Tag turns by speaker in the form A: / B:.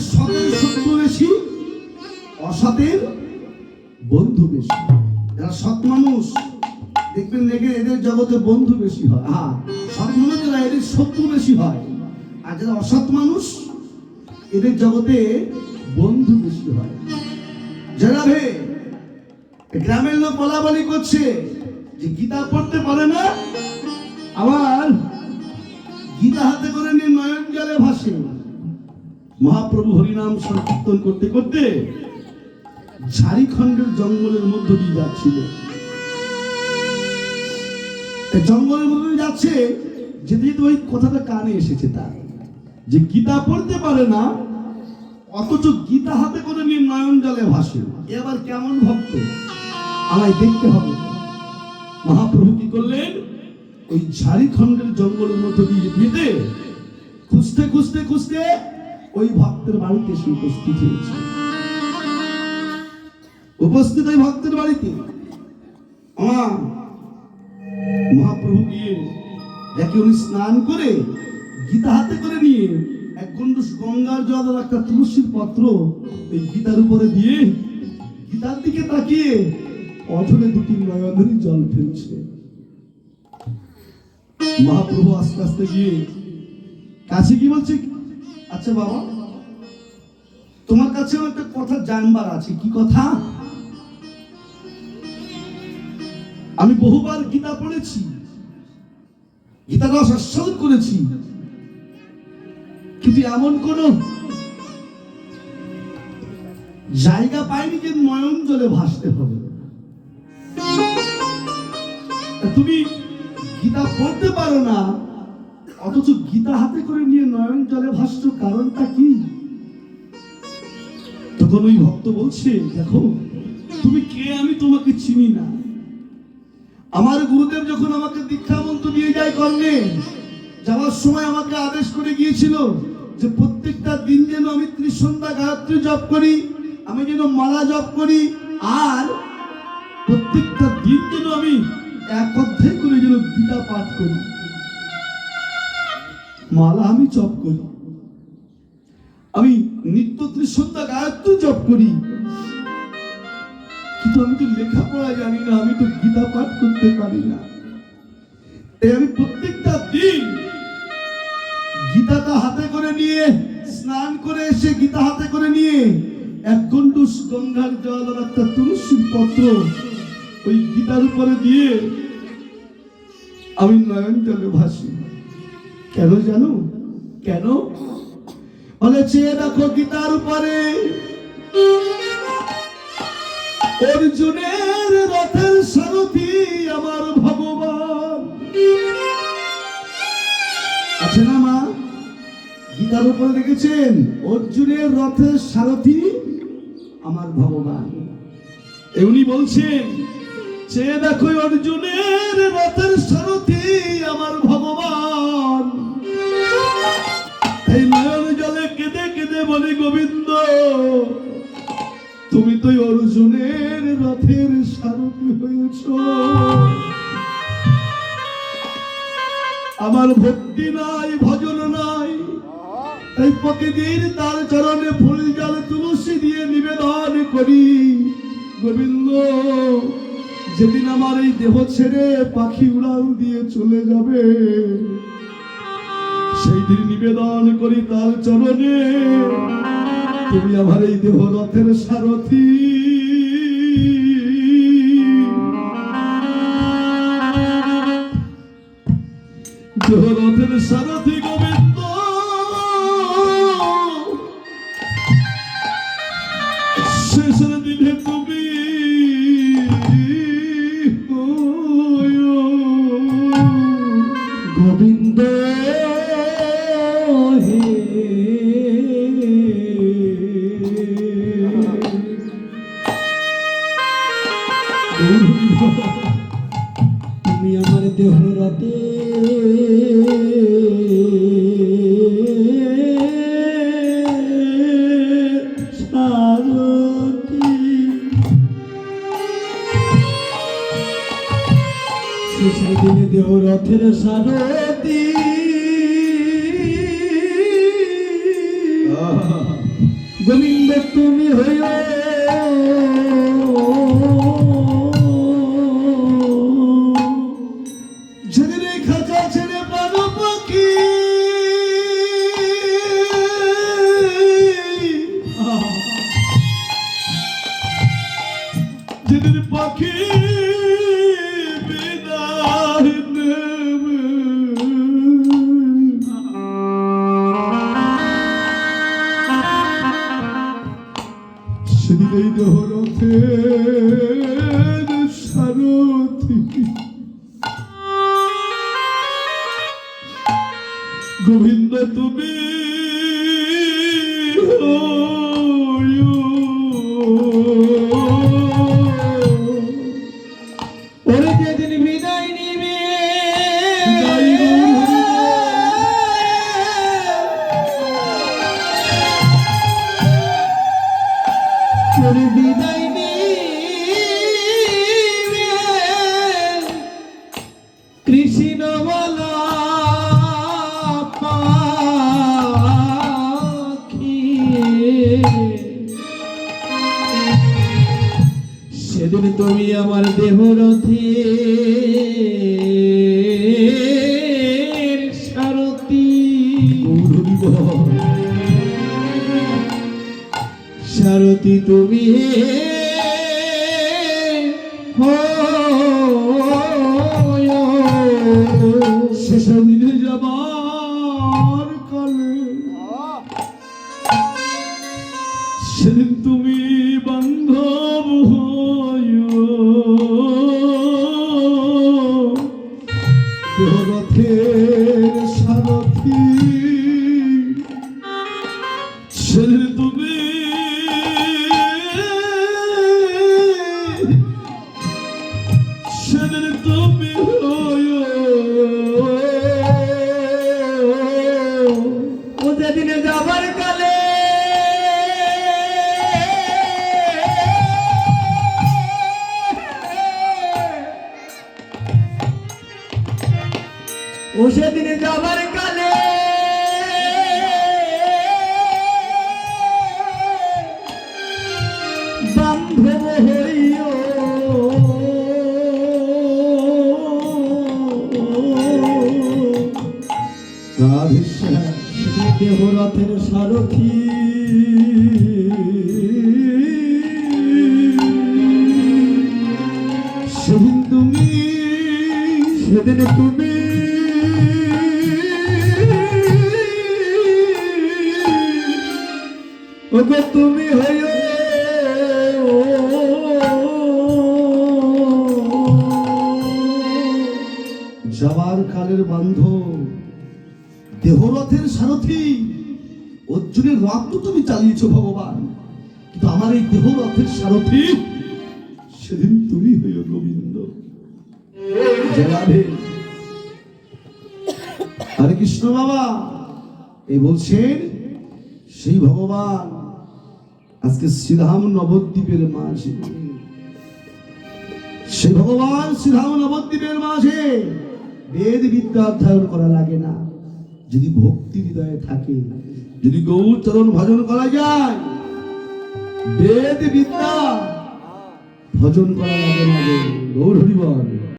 A: সতের শত্রু বেশি, অসতের বন্ধু বেশি। যারা সৎ মানুষ, দেখবেন দেখে এদের জগতে বন্ধু বেশি হয়। হ্যাঁ সৎ মানুষ যারা, এদের শত্রু বেশি হয়। আর যারা অসৎ মানুষ, এদের জগতে বন্ধু বেশি হয়। যারা ভে গ্রামের লোক বলা বলি করছে যে গীতা পড়তে পারে না, আবার গীতা হাতে করে নিয়ে নয়ন জলে ভাসে। মহাপ্রভু হরিনাম সংকীর্তন করতে করতে ঝাড়িখণ্ডের জঙ্গলের মধ্য দিয়ে যাচ্ছিল। জঙ্গলের মধ্যে যাচ্ছে, যেতে যেতে ওই কথাটা কানে এসেছে তার, যে গীতা পড়তে পারে না, অথচ গীতা হাতে করে নিয়ে নয়ন জলে ভাসে। এবার কেমন ভক্ত? আমায় দেখতে হবে। মহাপ্রভু কি করলেন? ওই ঝাড়িখণ্ডের জঙ্গলের মধ্যে দিয়ে যেতে খুঁজতে খুঁজতে খুঁজতে ওই ভক্তের বাড়িতে সে উপস্থিত হয়েছে। উপস্থিত ওই ভক্তের বাড়িতে মহাপ্রভু গিয়ে দেখে উনি স্নান করে গীতা হাতে করে নিয়ে এক গন্ডুস গঙ্গার জল আর একটা তুলসীর পত্র এই গীতার উপরে দিয়ে গীতার দিকে তাকিয়ে অধরে দুটি নয়নধরি জল ফেলছে। মহাপ্রভু আস্তে আস্তে গিয়ে কাছে কি বলছে? আচ্ছা বাবা, তোমার কাছে একটা কথা জানবার আছে, কি কথা? আমি বহুবার গীতা পড়েছি গীতা রস আস্বাদন করেছি, কিন্তু এমন কোন জায়গা পাইনি যে নয়ন জলে ভাসতে হবে। তুমি গীতা পড়তে পারো না অথচ গীতা হাতে করে নিয়ে নয়ন জলে ভাসছ কারণটা কি? তখন ওই ভক্ত বলছে, দেখো, তুমি কে আমি তোমাকে চিনি না। আমার গুরুদেব যখন আমাকে দীক্ষা মন্ত্র দিয়ে যায় কর্মে, যাওয়ার সময় আমাকে আদেশ করে গিয়েছিল যে প্রত্যেকটা দিন যেন আমি ত্রিসন্ধ্যা গায়ত্রী জপ করি, আমি যেন মালা জপ করি, আর প্রত্যেকটা দিন যেন আমি এক অধ্যায় করে যেন গীতা পাঠ করি। মালা আমি জপ করি। আমি নিত্য ত্রিসন্ধ্যা গায়ত্রী জপ করি। কিন্তু আমি তো লেখাপড়া জানি না, আমি তো গীতা পাঠ করতে পারি না। তাই আমি প্রত্যেকটা দিন গীতাটা হাতে করে নিয়ে, স্নান করে এসে গীতা হাতে করে নিয়ে, এক গন্ডুস গঙ্গার জল আর একটা তুলসীর পত্র ওই গীতার উপরে দিয়ে আমি নয়ন জলে ভাসি। কেন জানো? কেন? বলে, চেয়ে দেখো গীতার উপরে। অর্জুনের রথের সারথি আমার ভগবান। আছে না মা? গীতার উপরে দেখেছেন? অর্জুনের রথের সারথি আমার ভগবান। উনি বলছেন সে দেখো অর্জুনের রথের সারথি আমার ভগবান। কেঁদে বলে গোবিন্দ, তুমি তো অর্জুনের রথের সারথি হয়েছ। আমার ভক্তি নাই, ভজন নাই। তাই প্রতিদিন তার চরণে ফুল জল, তুলসী দিয়ে নিবেদন করি। গোবিন্দ, যেদিন আমার এই দেহ ছেড়ে পাখি উড়াল দিয়ে চলে যাবে সেই দিন নিবেদন করি তার চরণে। তুমি আমার এই দেহ রথের সারথি। দেহ রথের সারথি গোবিন্দ। শেষের দিনে তুমি গোবিন্দ।
B: দেহ রথের সারথি গোবিন্দ তুমি হইও
A: সেদিন এই দেহরথের সারথি। গোবিন্দ তুমি
B: কৃষ্ণ পাখি। সেদিন তুমি আমার দেহ রথে সারথী। সারথী তুমি
A: শেষ দিনে যাবার
B: ও যেদিনে যাবার কালে ও সেদিনে দেহরথের সারথি।
A: অর্জুনের রথ তো তুমি চালিয়েছ ভগবান। কিন্তু আমার এই দেহরথের সারথি সেদিন তুমি হইল গোবিন্দ। হরে কৃষ্ণ বাবা এই বলছেন, সেই ভগবান আজকে শ্রীরাম নবদ্বীপের মাঝে সে ভগবান শ্রীরাম নবদ্বীপের মাঝে বেদ বিদ্যা অধ্যয়ন করা লাগে না। যদি ভক্তি হৃদয়ে থাকে, যদি গৌচরণ ভজন করা যায়, বেদ বিদ্যা ভজন করা লাগে না গৌর হরিবল।